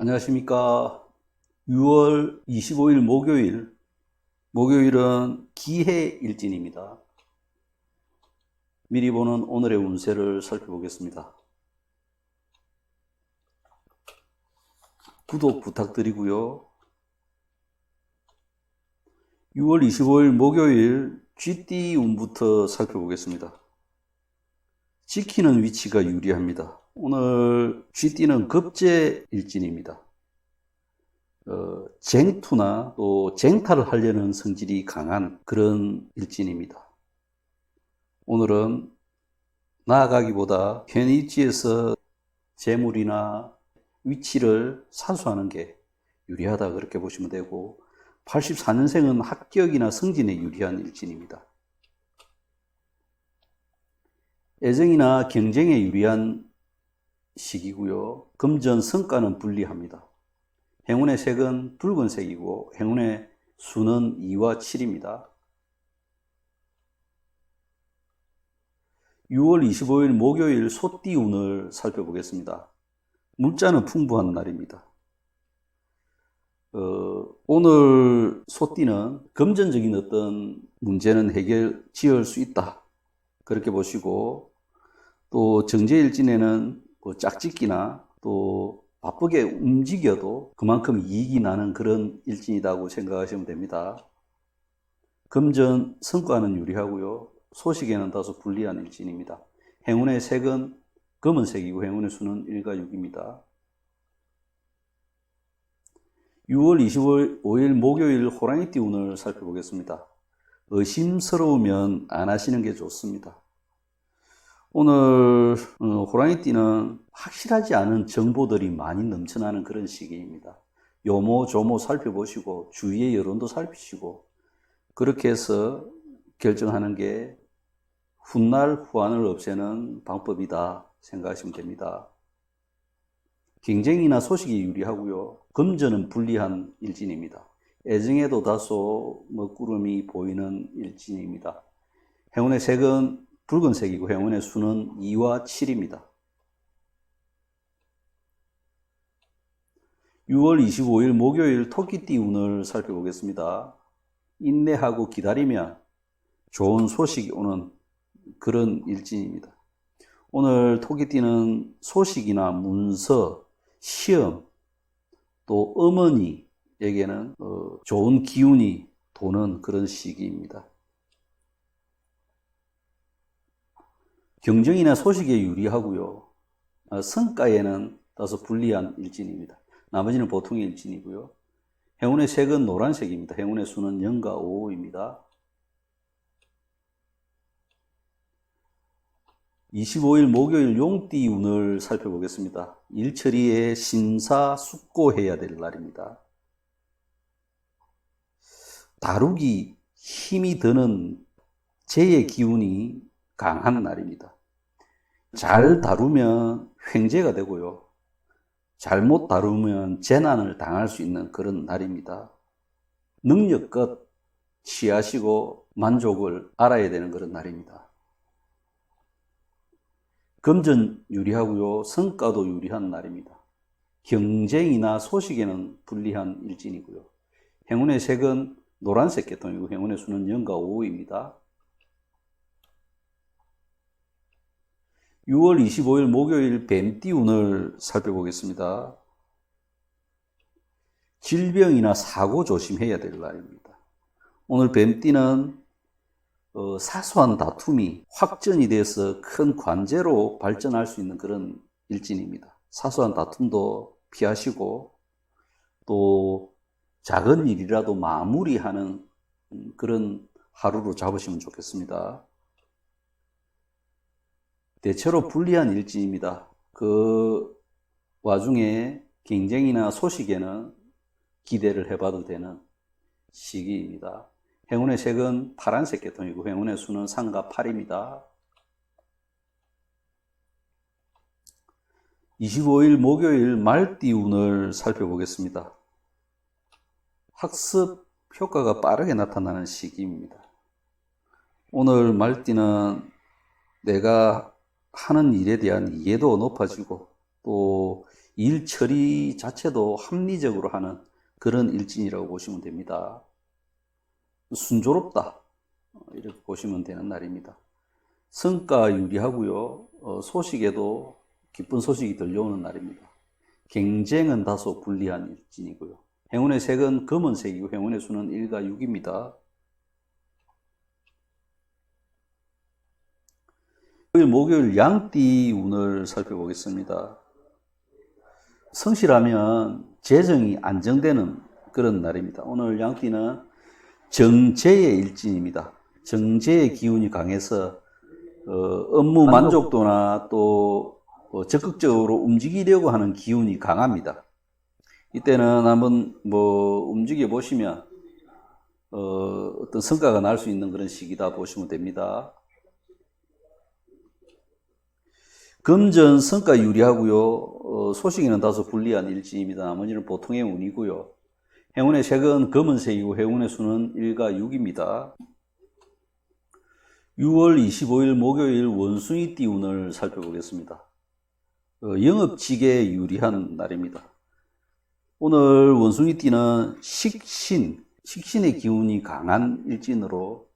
안녕하십니까. 6월 25일 목요일, 목요일은 기해일진입니다. 미리 보는 오늘의 운세를 살펴보겠습니다. 구독 부탁드리고요. 6월 25일 목요일 쥐띠 운부터 살펴보겠습니다. 지키는 위치가 유리합니다. 오늘 쥐띠는 급제 일진입니다. 어, 쟁투나 또 쟁탈을 하려는 성질이 강한 그런 일진입니다. 오늘은 나아가기보다 현 위치에서 재물이나 위치를 사수하는 게 유리하다 그렇게 보시면 되고 84년생은 합격이나 승진에 유리한 일진입니다. 애정이나 경쟁에 유리한 시기고요. 금전 성과는 불리합니다. 행운의 색은 붉은색이고 행운의 수는 2와 7입니다. 6월 25일 목요일 소띠 운을 살펴보겠습니다. 물자는 풍부한 날입니다. 어, 오늘 소띠는 금전적인 어떤 문제는 해결 지을 수 있다. 그렇게 보시고 또 정제일진에는 뭐 짝짓기나 또 바쁘게 움직여도 그만큼 이익이 나는 그런 일진이라고 생각하시면 됩니다. 금전 성과는 유리하고요. 소식에는 다소 불리한 일진입니다. 행운의 색은 검은색이고 행운의 수는 1과 6입니다. 6월 25일 목요일 호랑이띠 운을 살펴보겠습니다. 의심스러우면 안 하시는 게 좋습니다. 오늘 어, 호랑이띠는 확실하지 않은 정보들이 많이 넘쳐나는 그런 시기입니다. 요모조모 살펴보시고 주위의 여론도 살피시고 그렇게 해서 결정하는 게 훗날 후환을 없애는 방법이다 생각하시면 됩니다. 경쟁이나 소식이 유리하고요. 금전은 불리한 일진입니다. 애정에도 다소 먹구름이 보이는 일진입니다. 행운의 색은 붉은색이고 행운의 수는 2와 7입니다. 6월 25일 목요일 토끼띠 운을 살펴보겠습니다. 인내하고 기다리면 좋은 소식이 오는 그런 일진입니다. 오늘 토끼띠는 소식이나 문서, 시험, 또 어머니에게는 어, 좋은 기운이 도는 그런 시기입니다. 경쟁이나 소식에 유리하고요. 어, 성과에는 다소 불리한 일진입니다. 나머지는 보통의 일진이고요. 행운의 색은 노란색입니다. 행운의 수는 0과 5입니다. 25일 목요일 용띠 운을 살펴보겠습니다. 일처리에 심사숙고해야 될 날입니다. 다루기 힘이 드는 재의 기운이 강한 날입니다. 잘 다루면 횡재가 되고요. 잘못 다루면 재난을 당할 수 있는 그런 날입니다. 능력껏 취하시고 만족을 알아야 되는 그런 날입니다. 금전 유리하고요. 성과도 유리한 날입니다. 경쟁이나 소식에는 불리한 일진이고요. 행운의 색은 노란색 계통이고 행운의 수는 0과 5입니다. 6월 25일 목요일 뱀띠 운을 살펴보겠습니다. 질병이나 사고 조심해야 될 날입니다. 오늘 뱀띠는 어, 사소한 다툼이 확전이 돼서 큰 관제로 발전할 수 있는 그런 일진입니다. 사소한 다툼도 피하시고 또 작은 일이라도 마무리하는 그런 하루로 잡으시면 좋겠습니다. 대체로 불리한 일진입니다. 그 와중에 경쟁이나 소식에는 기대를 해봐도 되는 시기입니다. 행운의 색은 파란색 계통이고 행운의 수는 3과 8입니다. 25일 목요일 말띠 운을 살펴보겠습니다. 학습 효과가 빠르게 나타나는 시기입니다. 오늘 말띠는 내가 하는 일에 대한 이해도 높아지고 또 일 처리 자체도 합리적으로 하는 그런 일진이라고 보시면 됩니다. 순조롭다. 어, 이렇게 보시면 되는 날입니다. 성과 유리하고요. 어, 소식에도 기쁜 소식이 들려오는 날입니다. 경쟁은 다소 불리한 일진이고요. 행운의 색은 검은색이고 행운의 수는 1과 6입니다. 토요일, 목요일 양띠 운을 살펴보겠습니다. 성실하면 재정이 안정되는 그런 날입니다. 오늘 양띠는 정제의 일진입니다. 정제의 기운이 강해서 어, 업무 만족도나 또 어, 적극적으로 움직이려고 하는 기운이 강합니다. 이때는 한번 뭐 움직여 보시면 어, 어떤 성과가 날 수 있는 그런 시기다 보시면 됩니다. 금전 성과 유리하고요. 어, 소식에는 다소 불리한 일지입니다. 나머지는 보통의 운이고요. 행운의 색은 검은색이고 행운의 수는 1과 6입니다. 6월 25일 목요일 원숭이 띠운을 살펴보겠습니다. 어, 영업직에 유리한 날입니다. 오늘 원숭이 띠는 식신, 식신의 기운이 강한 일진으로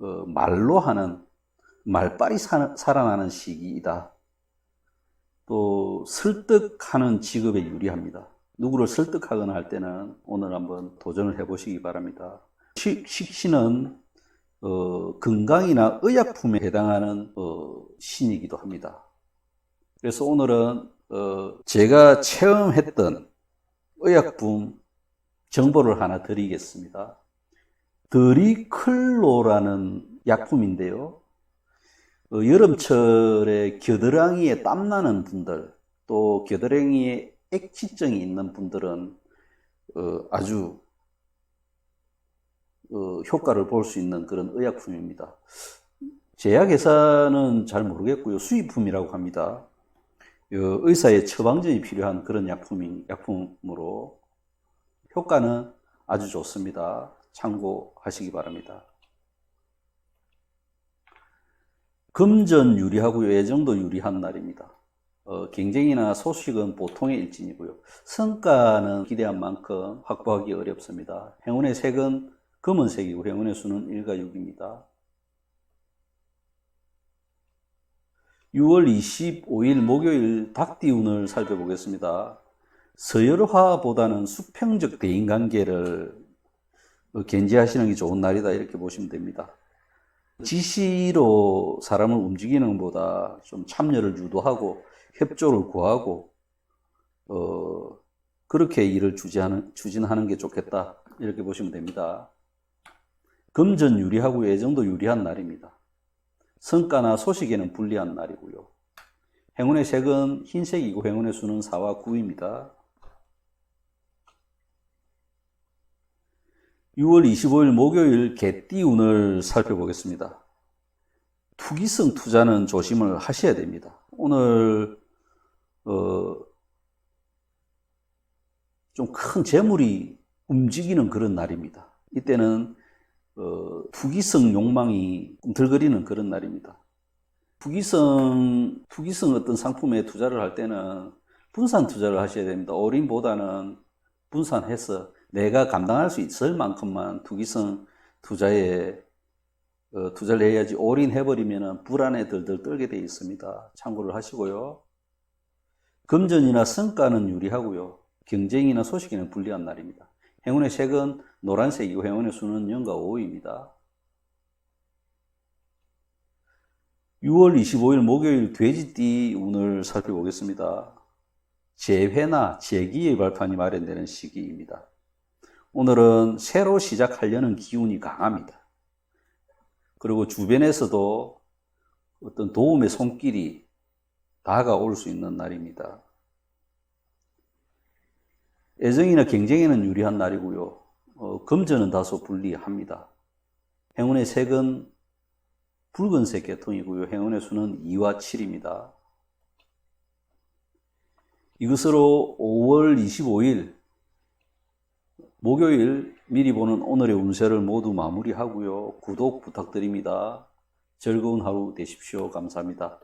어, 말로 하는 말빨이 사- 살아나는 시기이다. 또 설득하는 직업에 유리합니다. 누구를 설득하거나 할 때는 오늘 한번 도전을 해보시기 바랍니다. 식, 식신은 어, 건강이나 의약품에 해당하는 어, 신이기도 합니다. 그래서 오늘은 어, 제가 체험했던 의약품 정보를 하나 드리겠습니다. 드리클로라는 약품인데요. 어, 여름철에 겨드랑이에 땀나는 분들, 또 겨드랑이에 액취증이 있는 분들은 어, 아주 어, 효과를 볼 수 있는 그런 의약품입니다. 제약회사는 잘 모르겠고요. 수입품이라고 합니다. 어, 의사의 처방전이 필요한 그런 약품이, 약품으로 효과는 아주 좋습니다. 참고하시기 바랍니다. 금전 유리하고요. 예정도 유리한 날입니다. 어, 경쟁이나 소식은 보통의 일진이고요. 성과는 기대한 만큼 확보하기 어렵습니다. 행운의 색은 검은색이고 행운의 수는 1과 6입니다. 6월 25일 목요일 닭띠운을 살펴보겠습니다. 서열화보다는 수평적 대인관계를 어, 견지하시는 게 좋은 날이다 이렇게 보시면 됩니다. 지시로 사람을 움직이는 것보다 좀 참여를 유도하고 협조를 구하고 어, 그렇게 일을 추진하는, 추진하는 게 좋겠다 이렇게 보시면 됩니다. 금전 유리하고 예정도 유리한 날입니다. 성과나 소식에는 불리한 날이고요. 행운의 색은 흰색이고 행운의 수는 4와 9입니다. 6월 25일 목요일 개띠운을 살펴보겠습니다. 투기성 투자는 조심을 하셔야 됩니다. 오늘 어, 좀 큰 재물이 움직이는 그런 날입니다. 이때는 어, 투기성 욕망이 꿈틀거리는 그런 날입니다. 투기성, 투기성 어떤 상품에 투자를 할 때는 분산 투자를 하셔야 됩니다. 올인보다는 분산해서 내가 감당할 수 있을 만큼만 투기성 투자에 어, 투자를 해야지 올인해버리면 불안에 들들 떨게 되어 있습니다. 참고를 하시고요. 금전이나 성과는 유리하고요. 경쟁이나 소식에는 불리한 날입니다. 행운의 색은 노란색이고 행운의 수는 0과 5입니다. 6월 25일 목요일 돼지띠 운을 살펴보겠습니다. 재회나 재기의 발판이 마련되는 시기입니다. 오늘은 새로 시작하려는 기운이 강합니다. 그리고 주변에서도 어떤 도움의 손길이 다가올 수 있는 날입니다. 애정이나 경쟁에는 유리한 날이고요. 어, 금전은 다소 불리합니다. 행운의 색은 붉은색 계통이고요. 행운의 수는 2와 7입니다. 이것으로 5월 25일 목요일 미리 보는 오늘의 운세를 모두 마무리하고요. 구독 부탁드립니다. 즐거운 하루 되십시오. 감사합니다.